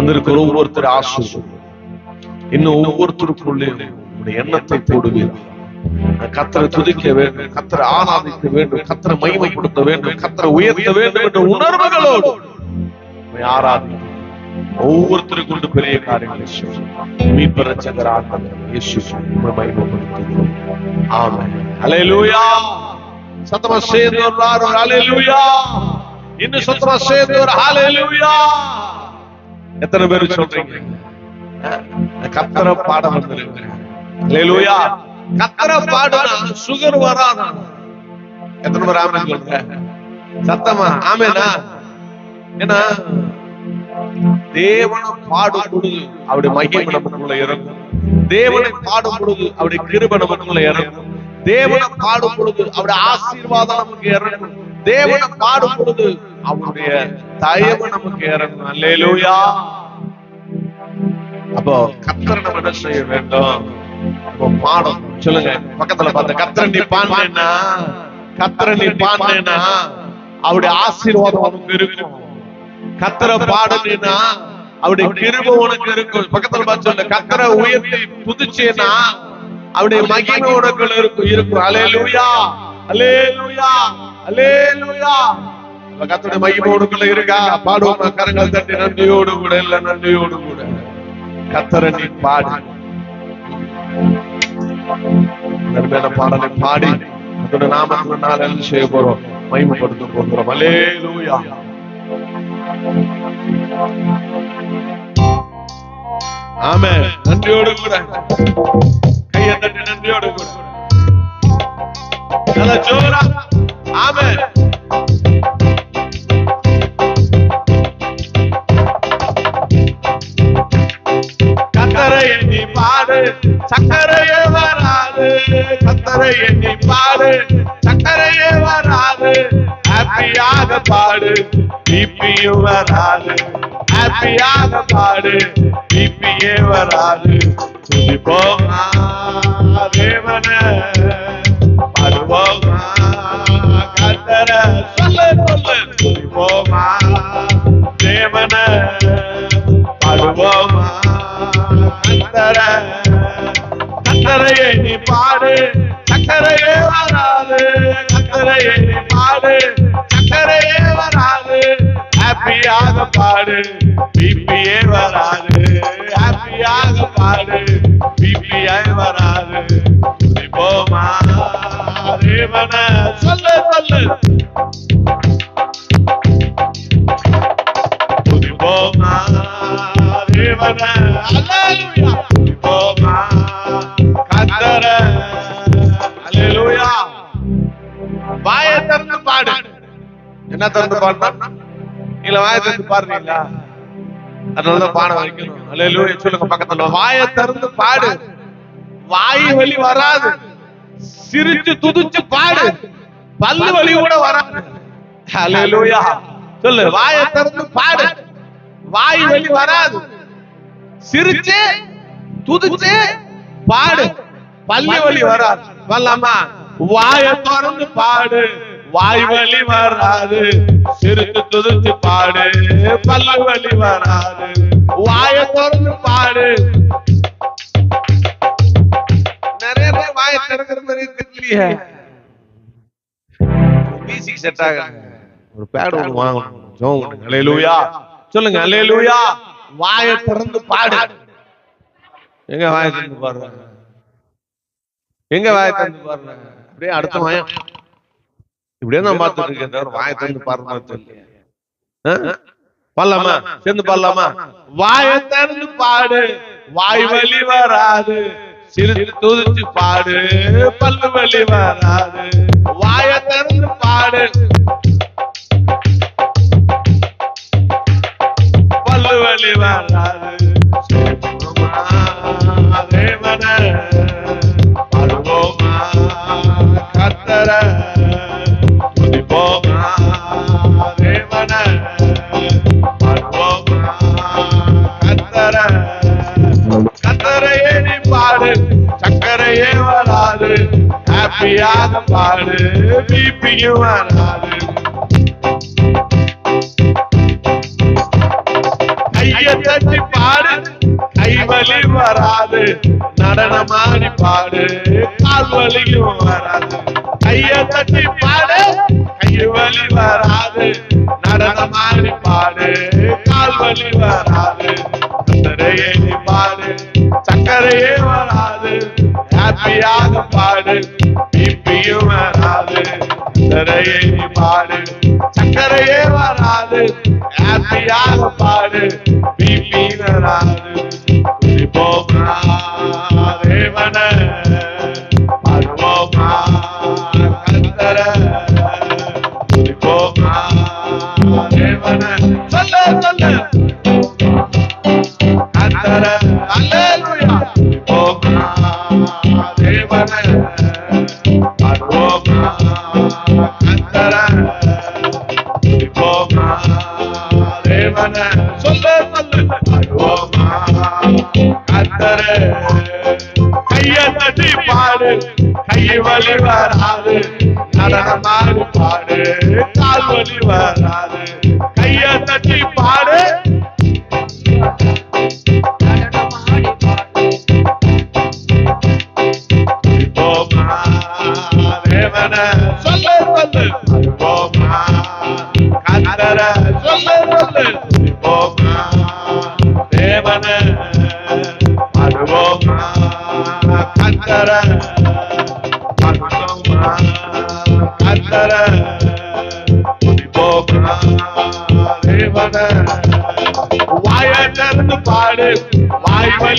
வந்திருக்கிற ஒவ்வொருத்தர் ஆசை இன்னும் ஒவ்வொருத்தருக்குள்ளே உங்களுடைய எண்ணத்தை போடுவீர். கத்தரை துதிக்க வேண்டும் கத்தரை ஆராதிக்க வேண்டும் கத்தரை மகிமைப்படுத்த வேண்டும் கத்தரை உயர்த்த வேண்டும் என்ற உணர்வுகளோடு உம்மை ஆராதிக்க ஒவ்வொருத்தரும் கொண்டு பெரிய காரியங்களை செய்யும் மீட்பு ரட்சகர் ஆண்டவர் இயேசு உம்மை மகிமைப்படுத்துகிறோம். ஹalleluya. சத்தமா சேர்ந்து ஒரு ஆறு ஹalleluya. இன்னும் சத்தமா சேர்ந்து ஒரு ஹalleluya. எத்தனை பேர் சொல்றீங்க? கத்தர பாட வந்திருக்கிறேன் கத்தர பாடுனா சுகர் வராதா? எத்தனை பேர் ஆமென் சொல்ற சத்தமா? ஆமெனா? ஏன்னா தேவனை பாடும் பொழுது அவருடைய மகிமை நமக்குள்ள இறங்கும். தேவனை பாடும் பொழுது அவருடைய கிருபை நமக்குள்ள இறங்கும். தேவனை பாடும் பொழுது அவருடைய ஆசீர்வாதம் நமக்கு இறங்கும். தேவனை பாடும் பொழுது அவருடைய தயவு நமக்கு ஏறணும். அல்லேலூயா. அப்போ கத்தர் நம்ம என்ன செய்ய வேண்டும்? பாடம். சொல்லுங்க. பக்கத்துல பார்த்த கத்தரை நீ பாண்டேனா கத்தரை நீ பாண்டேனா அவருடைய ஆசீர்வாதம் உனக்கு இருக்கும். கத்தரை பாடுனா அவருடைய கிருப உனக்கு இருக்கும். பக்கத்துல பார்த்து சொல்ல கத்தரை உயர்த்தி புதுச்சேனா அவருடைய மகிமை உனக்குள்ள இருக்கும். இருக்கும். அலேலூயா அலேலூயா அலேலூயா கத்தருடைய மகிமை உனக்குள்ள இருக்கா. பாடுவோம்? கரங்கள் தட்டி நன்றியோடு கூட. இல்ல நன்றியோடு கூட. கத்தர நீ பாடு. நன்மையான பாடலை பாடி அதோட நாம நாள் என்ன செய்ய போறோம். மகிமைப்படுத்த போகிறோம். அலே லூயா ஆமே நன்றியோடு கூட. கையை தட்டி நன்றியோடு கூட. நல்ல ஜோரா. ஆமே எண்ணி பாடு. சக்கரையே வராது. ஹாப்பியாக பாடு. பிபியும் வராது. ஹாப்பியாக பாடு. பிபியே வராது. துதிப்போமா தேவன. கத்தரையை நீ சக்கரையே வராது. ஹாப்பியாக பாடு பிபியே வராது. ஹாப்பியாக பாடு பிபியே வராது. துதிப்போமா தேவன சொல்லு என்ன திறந்து பாடுனா? நீங்கள வாய திறந்து பாடுறீங்களா? அதனாலதான் பாட வைக்கணும். அல்லேலூயா சொல்லுங்க பக்கத்துல. வாய திறந்து பாடு. வாய் வலி வராது. சிரிச்சு துதிச்சு பாடு. பல்லு வலி கூட வராது. அல்லேலூயா சொல்லு. வாய திறந்து பாடு. வாய் வலி வராது. சிரிச்சு துதிச்சு பாடு. பல்லு வலி வராது. வரலாமா? வாய திறந்து பாடு. வாய் வலி வராது சிரிச்சு துதிச்சு பாடு பல்லு வலி வராது வாய திறந்து பாடு. நிறைய பேர் வாய திறக்கிற மாதிரி தெரியலையே மியூசிக் செட் ஆக ஒரு பேட் ஒன்று வாங்கணும். ஜோம் ஒன்று அல்லேலூயா சொல்லுங்க அல்லேலூயா வாயை திறந்து பாடு. எங்க வாயை திறந்து பாடுறாங்க எங்க வாயை திறந்து பாடுறாங்க அப்படியே அடுத்த வாயம். இப்படியே நான் பார்த்துட்டு இருக்கேன். வாயை திறந்து ஆ? பாடலாமா? சேர்ந்து பாடலாமா? வாயை திறந்து பாடு. வாய் வலி வராது. சிரித்து துதிச்சு பாடு. பல்லு வலி வராது. வாயை திறந்து பாடு. பல்லு வலி வராது. ஹாப்பியாக பாடு பிபியும் வராது ஐயா கைய தட்டி பாடு கைவலி வராது. நடனமாடி பாடு கால் வலியும் வராது. கைய தட்டி பாடு கைவலி வராது. நடனமாடி பாடு கால் வலி வராது சக்கரையே பாடு சக்கரையே வராது. ஹாப்பியாக பாடு சக்கரையே நீ பாடு. சக்கரையே வராது. ஹாப்பியாக பாடு. பிபி வராது கட்டி பாடு கை வலி வராது. நடனமாடு பாடு. கால் வலி வராது. கைய தட்டி பாடு.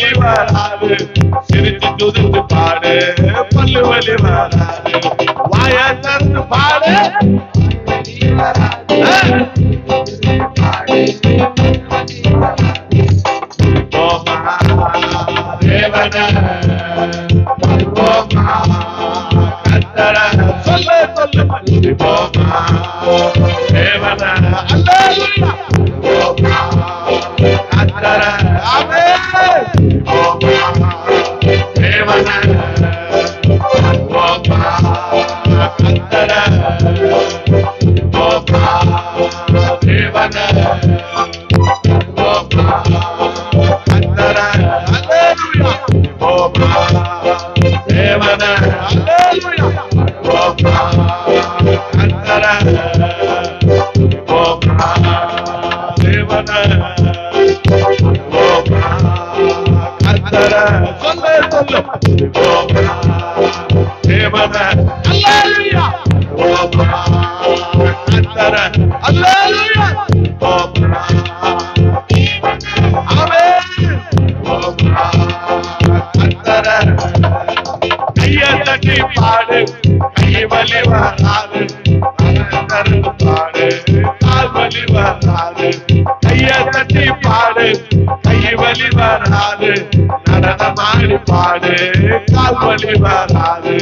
வலி வராது சிரிச்சு துதித்து பாடு. பல்லு வலி வராது. வாய தந்து பாடு. போமா தேவன போமா போமா தேவன அல்லேலூயா போமா கத்தர. கத்தர பாடு கால் வலி வராது. கைய தட்டி பாடு கை வலி வராது. நடனமாடி பாடு கால் வலி வராது.